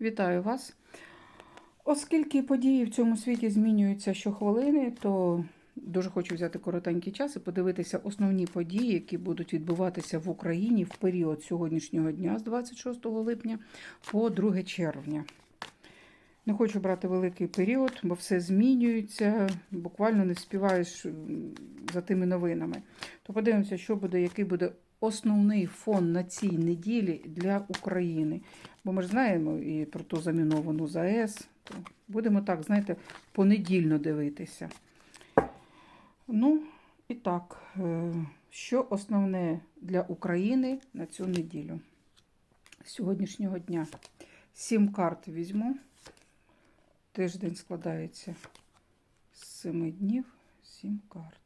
Вітаю вас. Оскільки події в цьому світі змінюються щохвилини, то дуже хочу взяти коротенький час і подивитися основні події, які будуть відбуватися в Україні в період сьогоднішнього дня з 26 липня по 2 червня. Не хочу брати великий період, бо все змінюється, буквально не вспіваєш м, за тими новинами. То подивимося, що буде, який буде основний фон на цій неділі для України. Бо ми ж знаємо і про ту заміновану ЗАЕС. То будемо так, знаєте, понедільно дивитися. Ну, і так, е, що основне для України на цю неділю? З Сьогоднішнього дня. Сім карт візьму. Тиждень складається з семи днів, сім карт.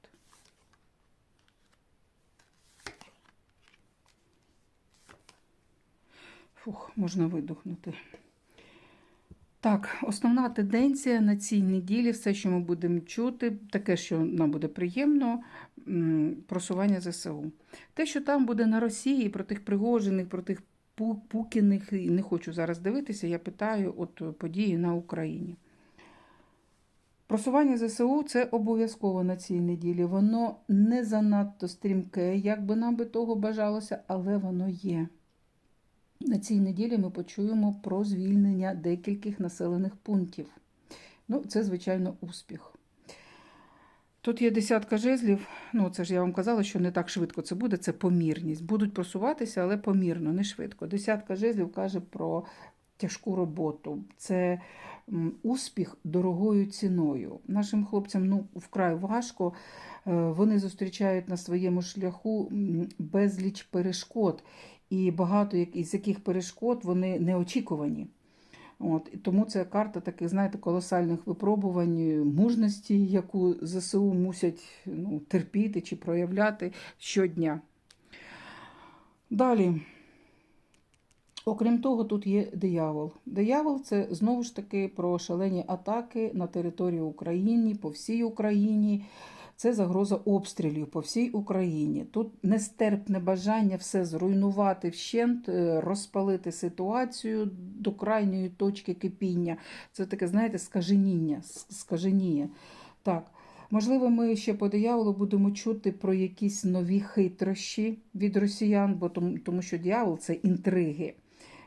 Фух, можна видохнути. Так, основна тенденція на цій неділі, все, що ми будемо чути, таке, що нам буде приємно, просування ЗСУ. Те, що там буде на Росії, про тих Пригожиних, про тих Пу- Пукіних, не хочу зараз дивитися, я питаю от події на Україні. Просування ЗСУ це обов'язково на цій неділі. Воно не занадто стрімке, як би нам би того бажалося, але воно є. На цій неділі ми почуємо про звільнення декількох населених пунктів. Ну, це, звичайно, успіх. Тут є десятка жезлів. Ну, це ж я вам казала, що не так швидко це буде, це помірність. Будуть просуватися, але помірно, не швидко. Десятка жезлів каже про тяжку роботу. Це успіх дорогою ціною. Нашим хлопцям ну, вкрай важко. Е, Вони зустрічають на своєму шляху безліч перешкод і багато із яких перешкод вони неочікувані. От, і тому це карта таких, знаєте, колосальних випробувань, мужності, яку ЗСУ мусять ну, терпіти чи проявляти щодня. Далі. Окрім того, тут є диявол. Диявол це знову ж таки про шалені атаки на територію України, по всій Україні. Це загроза обстрілів по всій Україні. Тут нестерпне бажання все зруйнувати вщент, е, розпалити ситуацію до крайньої точки кипіння. Це таке, знаєте, скаженіння. скаженіє. Так. Можливо, ми ще по дияволу будемо чути про якісь нові хитрощі від росіян, бо тому, тому що диявол це інтриги.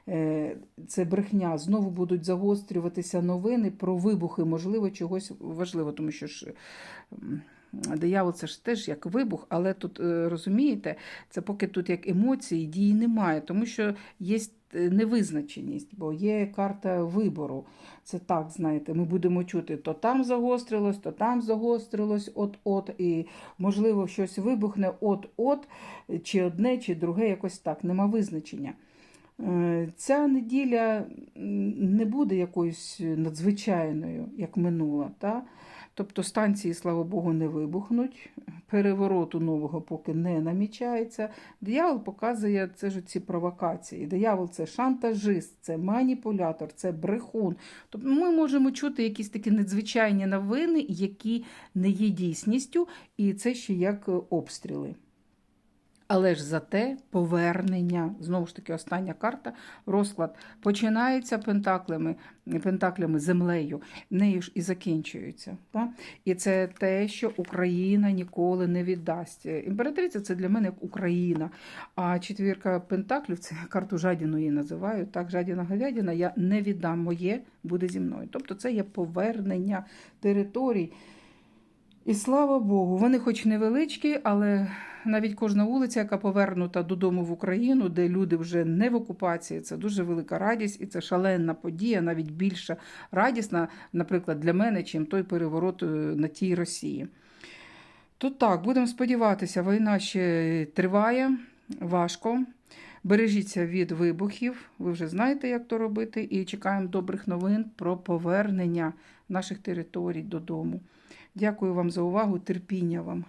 Е, Це брехня. Знову будуть загострюватися новини про вибухи, можливо, чогось важливо, тому що ж диявол це ж теж як вибух, але тут е, розумієте, це поки тут як емоції, дії немає, тому що є невизначеність, бо є карта вибору. Це так, знаєте, ми будемо чути, то там загострилось, то там загострилось, от-от, і можливо щось вибухне от-от, чи одне, чи друге, якось так, нема визначення. Е, Ця неділя не буде якоюсь надзвичайною, як минула. Та? Тобто станції, слава Богу, не вибухнуть, перевороту нового поки не намічається. Диявол показує це ж ці провокації. Диявол це шантажист, це маніпулятор, це брехун. Тобто ми можемо чути якісь такі надзвичайні новини, які не є дійсністю, і це ще як обстріли. Але ж зате повернення, знову ж таки, остання карта, розклад починається пентаклями, пентаклями землею, нею ж і закінчується. Так? І це те, що Україна ніколи не віддасть. Імператриця це для мене як Україна. А четвірка пентаклів це карту жадіну її називаю. Так, жадіна говядина, я не віддам моє, буде зі мною. Тобто це є повернення територій. І слава Богу, вони хоч невеличкі, але навіть кожна вулиця, яка повернута додому в Україну, де люди вже не в окупації, це дуже велика радість і це шаленна подія, навіть більша радісна, наприклад, для мене, чим той переворот е, на тій Росії. То так, будемо сподіватися, війна ще триває, важко. Бережіться від вибухів, ви вже знаєте, як то робити, і чекаємо добрих новин про повернення наших територій додому. Дякую вам за увагу, терпіння вам.